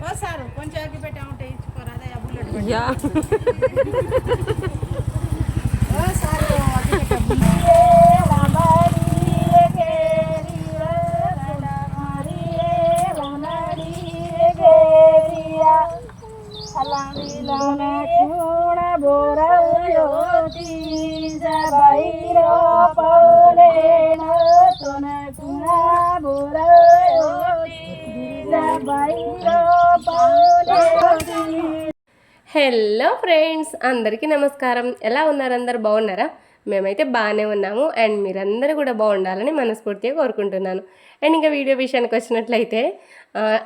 બસ સારું પંચાયત બેટા હું ટેચ કરાતા બુલેટ યા બસ સારું హలో ఫ్రెండ్స్ అందరికీ నమస్కారం. ఎలా ఉన్నారు అందరు? బాగున్నారా? మేమైతే బాగానే ఉన్నాము. అండ్ మీరందరూ కూడా బాగుండాలని మనస్ఫూర్తిగా కోరుకుంటున్నాను. అండ్ ఇంకా వీడియో విషయానికి వచ్చినట్లయితే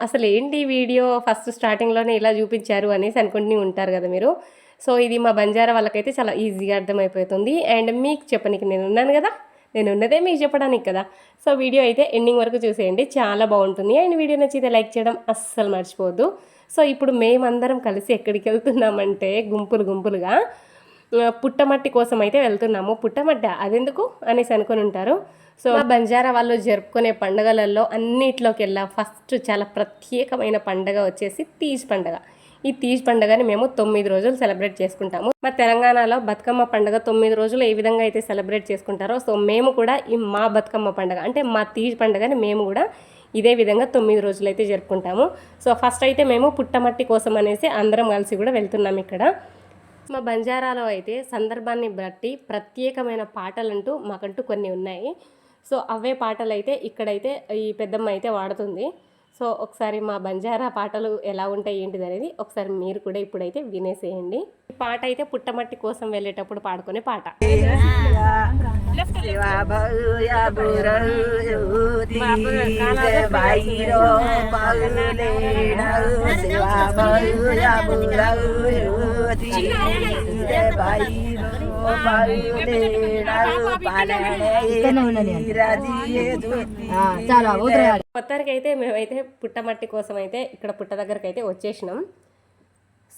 అసలు ఏంటి వీడియో? ఫస్ట్ స్టార్టింగ్లోనే ఇలా చూపించారు అనేసి అనుకుంటూ ఉంటారు కదా మీరు. సో ఇది మా బంజారా వాళ్ళకైతే చాలా ఈజీగా అర్థమైపోతుంది. అండ్ మీకు చెప్పనికి నేను ఉన్నాను కదా? నేను ఉన్నదే మీకు చెప్పడానికి కదా. సో వీడియో అయితే ఎండింగ్ వరకు చూసేయండి. చాలా బాగుంటుంది. అండ్ వీడియో నచ్చితే లైక్ చేయడం అస్సలు మర్చిపోవద్దు. సో ఇప్పుడు మేమందరం కలిసి ఎక్కడికి వెళ్తున్నామంటే గుంపులు గుంపులుగా పుట్టమట్టి కోసం అయితే వెళ్తున్నాము. పుట్టమట్టి అదెందుకు అనేసి అనుకొని ఉంటారు. సో బంజారా వాళ్ళు జరుపుకునే పండుగలలో అన్నిట్లోకి వెళ్ళా ఫస్ట్ చాలా ప్రత్యేకమైన పండగ వచ్చేసి తీజ్ పండగ. ఈ తీజ్ పండుగని మేము తొమ్మిది రోజులు సెలబ్రేట్ చేసుకుంటాము. మా తెలంగాణలో బతుకమ్మ పండుగ తొమ్మిది రోజులు ఏ విధంగా అయితే సెలబ్రేట్ చేసుకుంటారో సో మేము కూడా ఈ మా బతుకమ్మ పండుగ అంటే మా తీజ్ పండుగని మేము కూడా ఇదే విధంగా తొమ్మిది రోజులు అయితే జరుపుకుంటాము. సో ఫస్ట్ అయితే మేము పుట్టమట్టి కోసం అనేసి అందరం కలిసి కూడా వెళ్తున్నాం ఇక్కడ. మా బంజారాలో అయితే సందర్భాన్ని బట్టి ప్రత్యేకమైన పాటలంటూ మాకంటూ కొన్ని ఉన్నాయి. సో అవే పాటలు అయితే ఇక్కడైతే ఈ పెద్దమ్మ అయితే వాడుతుంది. సో ఒకసారి మా బంజారా పాటలు ఎలా ఉంటాయి ఏంటిది అనేది ఒకసారి మీరు కూడా ఇప్పుడైతే వినేసేయండి ఈ పాట అయితే పుట్టమట్టి కోసం వెళ్ళేటప్పుడు పాడుకునే పాట శివా భూయా మొత్తానికి అయితే మేమైతే పుట్టమట్టి కోసం అయితే ఇక్కడ పుట్ట దగ్గరకు అయితే వచ్చేసినాం.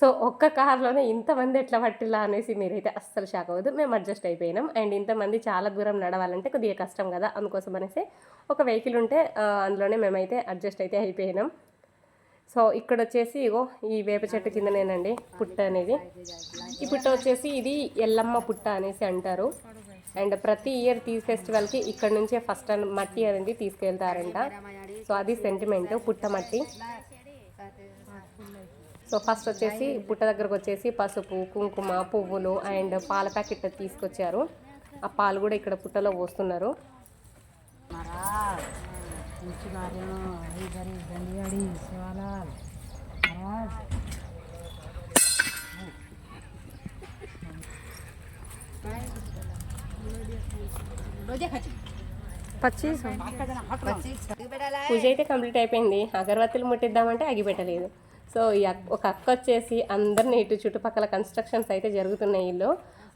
సో ఒక్క కార్లోనే ఇంతమంది ఎట్లా పట్టిలా అనేసి మీరైతే అస్సలు షాక్ అవ్వదు మేము అడ్జస్ట్ అయిపోయినాం. అండ్ ఇంతమంది చాలా దూరం నడవాలంటే కొద్దిగా కష్టం కదా. అందుకోసం అనేసి ఒక వెహికల్ ఉంటే అందులోనే మేమైతే అడ్జస్ట్ అయితే అయిపోయినాం. సో ఇక్కడ వచ్చేసి ఇగో ఈ వేప చెట్టు కిందనేనండి పుట్ట అనేది. ఈ పుట్ట వచ్చేసి ఇది ఎల్లమ్మ పుట్ట అనేసి అంటారు. అండ్ ప్రతి ఇయర్ తీ ఫెస్టివల్కి ఇక్కడ నుంచే ఫస్ట్ మట్టి అనేది తీసుకెళ్తారంట. సో అది సెంటిమెంట్ పుట్ట మట్టి. సో ఫస్ట్ వచ్చేసి పుట్ట దగ్గరకు వచ్చేసి పసుపు కుంకుమ పువ్వులు అండ్ పాల ప్యాకెట్ తీసుకొచ్చారు. ఆ పాలు కూడా ఇక్కడ పుట్టలో పోస్తున్నారు. పూజ అయితే కంప్లీట్ అయిపోయింది. అగరబత్తులు ముట్టిద్దామంటే అగిపెట్టలేదు సో ఈ అక్- ఒక అక్క వచ్చేసి అందరిని ఇటు చుట్టుపక్కల కన్స్ట్రక్షన్స్ అయితే జరుగుతున్నాయి ఇల్లు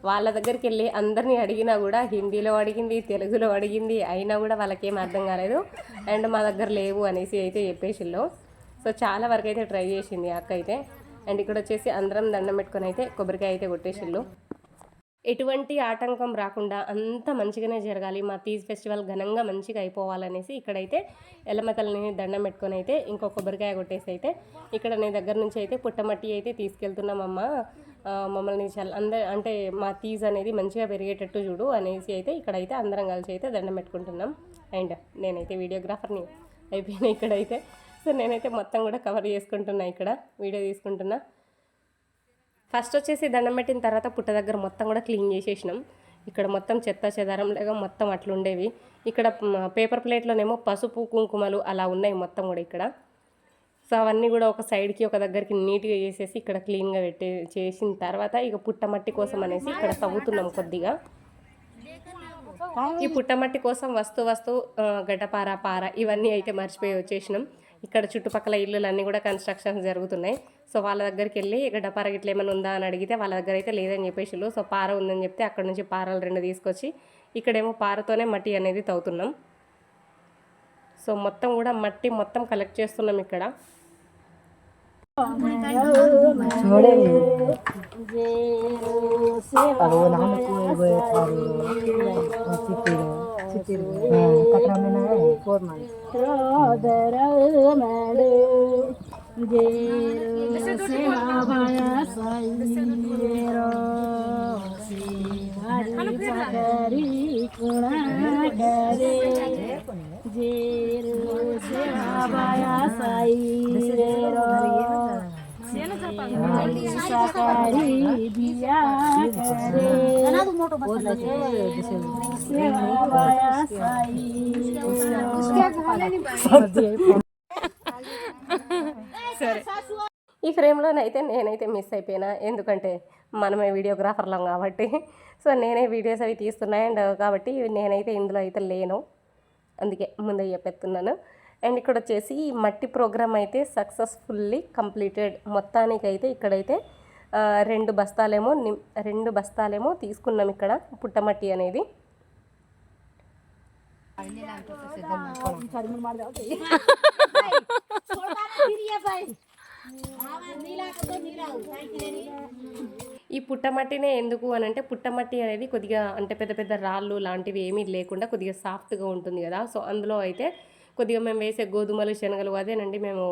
వాళ్ళ దగ్గరికి వెళ్ళి అందరినీ అడిగినా కూడా హిందీలో అడిగింది తెలుగులో అడిగింది అయినా కూడా వాళ్ళకేం అర్థం కాలేదు. అండ్ మా దగ్గర లేవు అనేసి అయితే చెప్పేసిళ్ళు సో చాలా వరకు అయితే ట్రై చేసింది అక్క అయితే. అండ్ ఇక్కడ వచ్చేసి అందరం దండం పెట్టుకొని అయితే కొబ్బరికాయ అయితే కొట్టేసిళ్ళు ఎటువంటి ఆటంకం రాకుండా అంత మంచిగానే జరగాలి. మా తీజ్ ఫెస్టివల్ ఘనంగా మంచిగా అయిపోవాలనేసి ఇక్కడైతే ఎల్లమతలని దండం పెట్టుకొని అయితే ఇంకో కొబ్బరికాయ కొట్టేసి అయితే ఇక్కడ నేను దగ్గర నుంచి అయితే పుట్టమట్టి అయితే తీసుకెళ్తున్నామమ్మ మమ్మల్ని చాలా అందరు అంటే మా తీజ్ అనేది మంచిగా పెరిగేటట్టు చూడు అనేసి అయితే ఇక్కడైతే అందరం కలిసి అయితే దండం పెట్టుకుంటున్నాం. అండ్ నేనైతే వీడియోగ్రాఫర్ని అయిపోయినా ఇక్కడైతే. సో నేనైతే మొత్తం కూడా కవర్ చేసుకుంటున్నా ఇక్కడ వీడియో తీసుకుంటున్నా. ఫస్ట్ వచ్చేసి దండం పెట్టిన తర్వాత పుట్ట దగ్గర మొత్తం కూడా క్లీన్ చేసేసినాం. ఇక్కడ మొత్తం చెత్త చెదారం లేక మొత్తం అట్లుండేవి ఇక్కడ పేపర్ ప్లేట్లోనేమో పసుపు కుంకుమలు అలా ఉన్నాయి మొత్తం కూడా ఇక్కడ. సో అవన్నీ కూడా ఒక సైడ్కి ఒక దగ్గరికి నీట్గా చేసేసి ఇక్కడ క్లీన్గా పెట్టే చేసిన తర్వాత ఇక పుట్టమట్టి కోసం అనేసి ఇక్కడ తవ్వుతున్నాం కొద్దిగా. ఈ పుట్టమట్టి కోసం వస్తు వస్తు గడ్డపార పార ఇవన్నీ అయితే మర్చిపోయి వచ్చేసినాం. ఇక్కడ చుట్టుపక్కల ఇల్లులు అన్నీ కూడా కన్స్ట్రక్షన్స్ జరుగుతున్నాయి. సో వాళ్ళ దగ్గరికి వెళ్ళి గడ్డపార గిట్ల ఏమైనా ఉందా? అని అడిగితే వాళ్ళ దగ్గర అయితే లేదని చెప్పేసి సో పార ఉందని చెప్తే అక్కడ నుంచి పారలు రెండు తీసుకొచ్చి ఇక్కడేమో పారతోనే మట్టి అనేది తవ్వుతున్నాం. సో మొత్తం కూడా మట్టి మొత్తం కలెక్ట్ చేస్తున్నాం ఇక్కడ. गरे जाई सि कुण जा र సరే ఈ ఫ్రేమ్లోనైతే నేనైతే మిస్ అయిపోయినా. ఎందుకంటే మనమే వీడియోగ్రాఫర్లం కాబట్టి. సో నేనే వీడియోస్ అవి తీస్తున్నా అండ్ కాబట్టి నేనైతే ఇందులో అయితే లేను. అందుకే ముందే చెప్పేస్తున్నాను. అండ్ ఇక్కడ వచ్చేసి ఈ మట్టి ప్రోగ్రామ్ అయితే సక్సెస్ఫుల్లీ కంప్లీటెడ్. మొత్తానికైతే ఇక్కడైతే రెండు బస్తాలేమో నిమ్ రెండు బస్తాలేమో తీసుకున్నాం ఇక్కడ పుట్టమట్టి అనేది. ఈ పుట్టమట్టినే ఎందుకు అని అంటే పుట్టమట్టి అనేది కొద్దిగా అంటే పెద్ద పెద్ద రాళ్ళు లాంటివి ఏమీ లేకుండా కొద్దిగా సాఫ్ట్గా ఉంటుంది కదా. సో అందులో అయితే కొద్దిగా మేము వేసే గోధుమలు శనగలు అదేనండి మేము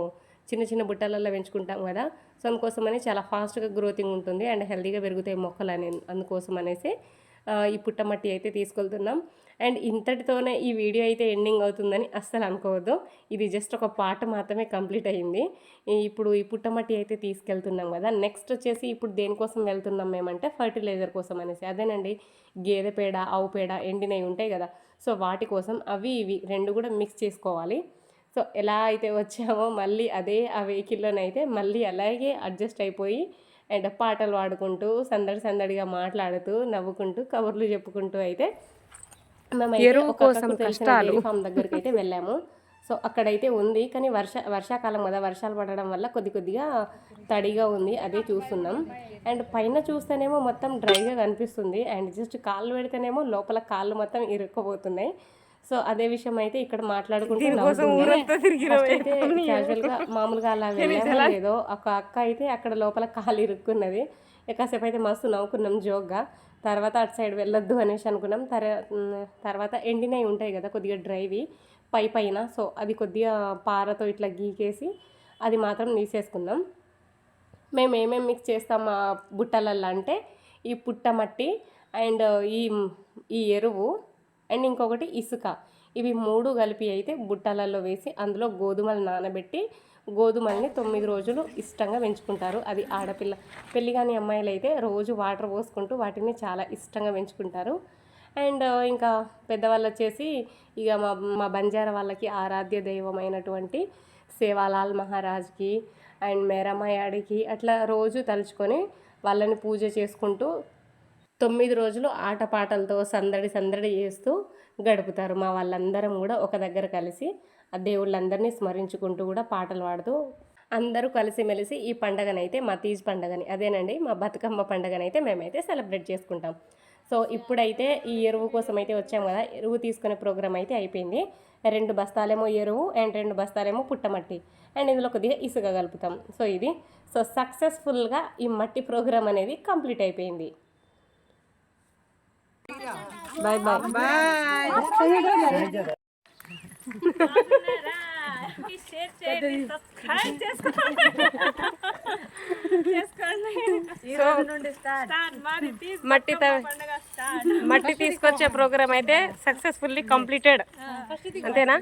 చిన్న చిన్న బుట్టలలో పెంచుకుంటాం కదా. సో అందుకోసమని చాలా ఫాస్ట్గా గ్రోతింగ్ ఉంటుంది అండ్ హెల్తీగా పెరుగుతాయి మొక్కలు అని అందుకోసం అనేసి ఈ పుట్టమట్టి అయితే తీసుకెళ్తున్నాం. అండ్ ఇంతటితోనే ఈ వీడియో అయితే ఎండింగ్ అవుతుందని అస్సలు అనుకోవద్దు. ఇది జస్ట్ ఒక పాట మాత్రమే కంప్లీట్ అయ్యింది ఇప్పుడు ఈ పుట్టమట్టి అయితే తీసుకెళ్తున్నాం కదా. నెక్స్ట్ వచ్చేసి ఇప్పుడు దేనికోసం వెళ్తున్నాం మేమంటే ఫర్టిలైజర్ కోసం అనేసి. అదేనండి గేదె పేడ ఆవు పేడ ఎండినవి ఉంటాయి కదా. సో వాటి కోసం అవి ఇవి రెండు కూడా మిక్స్ చేసుకోవాలి. సో ఎలా అయితే వచ్చామో మళ్ళీ అదే ఆ వెహికల్లోనైతే మళ్ళీ అలాగే అడ్జస్ట్ అయిపోయి అండ్ పాటలు పాడుకుంటూ సందడి సందడిగా మాట్లాడుతూ నవ్వుకుంటూ కబుర్లు చెప్పుకుంటూ అయితే డైరీ ఫామ్ దగ్గరికి అయితే వెళ్ళాము. సో అక్కడైతే ఉంది. కానీ వర్ష వర్షాకాలం కదా వర్షాలు పడడం వల్ల కొద్ది కొద్దిగా తడిగా ఉంది. అదే చూస్తున్నాం. అండ్ పైన చూస్తేనేమో మొత్తం డ్రైగా కనిపిస్తుంది. అండ్ జస్ట్ కాళ్ళు పెడితేనేమో లోపల కాళ్ళు మొత్తం ఇరుక్కుపోతున్నాయి. సో అదే విషయం అయితే ఇక్కడ మాట్లాడుకుంటూ మామూలుగా అలా వెళ్ళామో లేదో ఒక అక్క అయితే అక్కడ లోపల కాలు ఇరుక్కున్నది. ఇక కాసేపు అయితే మస్తు నవ్వుకున్నాం జోక్గా. తర్వాత అటు సైడ్ వెళ్ళొద్దు అనేసి అనుకున్నాం. తర్వాత ఎండినవి ఉంటాయి కదా కొద్దిగా డ్రైవి. పై పైన సో అది కొద్దిగా పారతో ఇట్లా గీకేసి అది మాత్రం తీసేసుకుందాం. మేము ఏమేమి మిక్స్ చేస్తాం మా బుట్టలల్లో అంటే ఈ పుట్టమట్టి అండ్ ఈ ఈ ఎరువు అండ్ ఇంకొకటి ఇసుక. ఇవి మూడు కలిపి అయితే బుట్టలలో వేసి అందులో గోధుమలు నానబెట్టి గోధుమల్ని తొమ్మిది రోజులు ఇష్టంగా పెంచుకుంటారు. అది ఆడపిల్ల పెళ్ళి కాని అమ్మాయిలు అయితే రోజు వాటర్ పోసుకుంటూ వాటిని చాలా ఇష్టంగా పెంచుకుంటారు. అండ్ ఇంకా పెద్దవాళ్ళు వచ్చేసి ఇక మా మా బంజారా వాళ్ళకి ఆరాధ్య దైవమైనటువంటి సేవాలాల్ మహారాజ్కి అండ్ మేరమ్మయాడికి అట్లా రోజు తలుచుకొని వాళ్ళని పూజ చేసుకుంటూ తొమ్మిది రోజులు ఆటపాటలతో సందడి సందడి చేస్తూ గడుపుతారు. మా వాళ్ళందరం కూడా ఒక దగ్గర కలిసి ఆ దేవుళ్ళందరినీ స్మరించుకుంటూ కూడా పాటలు పాడుతూ అందరూ కలిసిమెలిసి ఈ పండగనైతే మా తీజ్ పండగని అదేనండి మా బతుకమ్మ పండగనైతే మేమైతే సెలబ్రేట్ చేసుకుంటాం. సో ఇప్పుడైతే ఈ ఎరువు కోసం అయితే వచ్చాం కదా. ఎరువు తీసుకునే ప్రోగ్రామ్ అయితే అయిపోయింది. రెండు బస్తాలేమో ఎరువు అండ్ రెండు బస్తాలేమో పుట్టమట్టి. అండ్ ఇందులో కొద్దిగా ఇసుక కలుపుతాం. సో ఇది. సో సక్సెస్ఫుల్గా ఈ మట్టి ప్రోగ్రామ్ అనేది కంప్లీట్ అయిపోయింది. Bye bye. మట్టి త- మట్టి తీసుకొచ్చే ప్రోగ్రామ్ అయితే సక్సెస్ఫుల్లీ కంప్లీటెడ్ అంతేనా